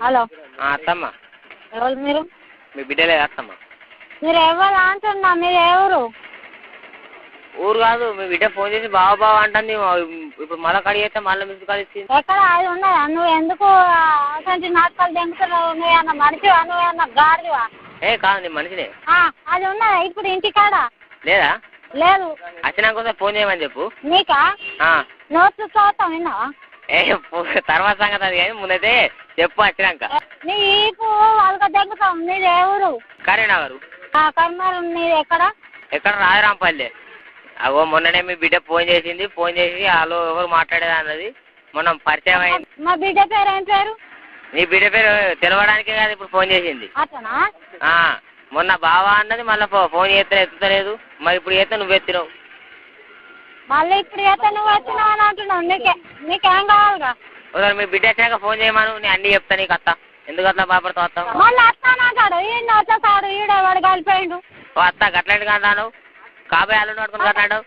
Hello. అత్తమ్మ. ఎవరు మీరు? మీ బిడ్డలే అత్తమ్మ. మీరు ఎవరు అంటున్నా? మీరు ఎవరు? ఊరు కాదు మీ బిడ్డ ఫోన్ చేసి బావ బావ అంటుంది. ఇప్పుడు మళ్ళీ కడిగి చేస్తే మళ్ళీ మిస్ కాల్ ఇచ్చింది ఎక్కడ అది ఉన్నదా? నువ్వు ఎందుకు అసలు నాటకాలు దెంగుతున్నావు నువ్వేమన్నా మనిషివా? నువ్వేమన్నా గాడివా ఏ కాదు నీ మనిషినే. అది ఉన్నదా? ఇప్పుడు ఇంటికాడ లేదా? లేదు. వచ్చినాక ఒకసారి ఫోన్ చేయమని చెప్పు. నీకా? నోట్స్ చదువుతాం విన్నావా? ఏ తర్వాత సంగతి అది కానీ ముందైతే చెప్పు వచ్చినాక నీ ఈపు వాళ్ళకి దెంగుతాం నీది ఎవరు కరీంనగర్. కర్మారం నీది ఎక్కడ? ఎక్కడ రాజరాంపల్లి. అగో మొన్ననే మీ బిడ్డ ఫోన్ చేసింది. ఫోన్ చేసి వాళ్ళు ఎవరు మాట్లాడేది అన్నది. మొన్న పరిచయం అయింది. మా బిడ్డ పేరు ఏం పేరు? నీ బిడ్డ పేరు తెలవడానికే కాదు ఇప్పుడు ఫోన్ చేసింది. ఆ, మొన్న బావా అన్నది మళ్ళీ ఫోన్ చేస్తే ఎత్తుతలేదు. మరి ఇప్పుడు చేస్తే నువ్వు ఎత్తినావు. మళ్ళీ ఇప్పుడు అయితే నువ్వు వచ్చినావు అని అంటున్నావు. నీకే నీకేం కావాలిరా? ఒకసారి మీ బిడ్డ వచ్చాక ఫోన్ చేయమను నేను అన్నీ చెప్తా నీకు అత్త. ఎందుకు అట్లా బాపడుతావు అత్త? మళ్ళీ వస్తానంటాడు ఈయన వచ్చేసాడు ఈడ వాడు కలిపోయిండు. ఓ అత్త గట్లంటి అంటాను కాబోయే పట్టుకుని కట్టాడు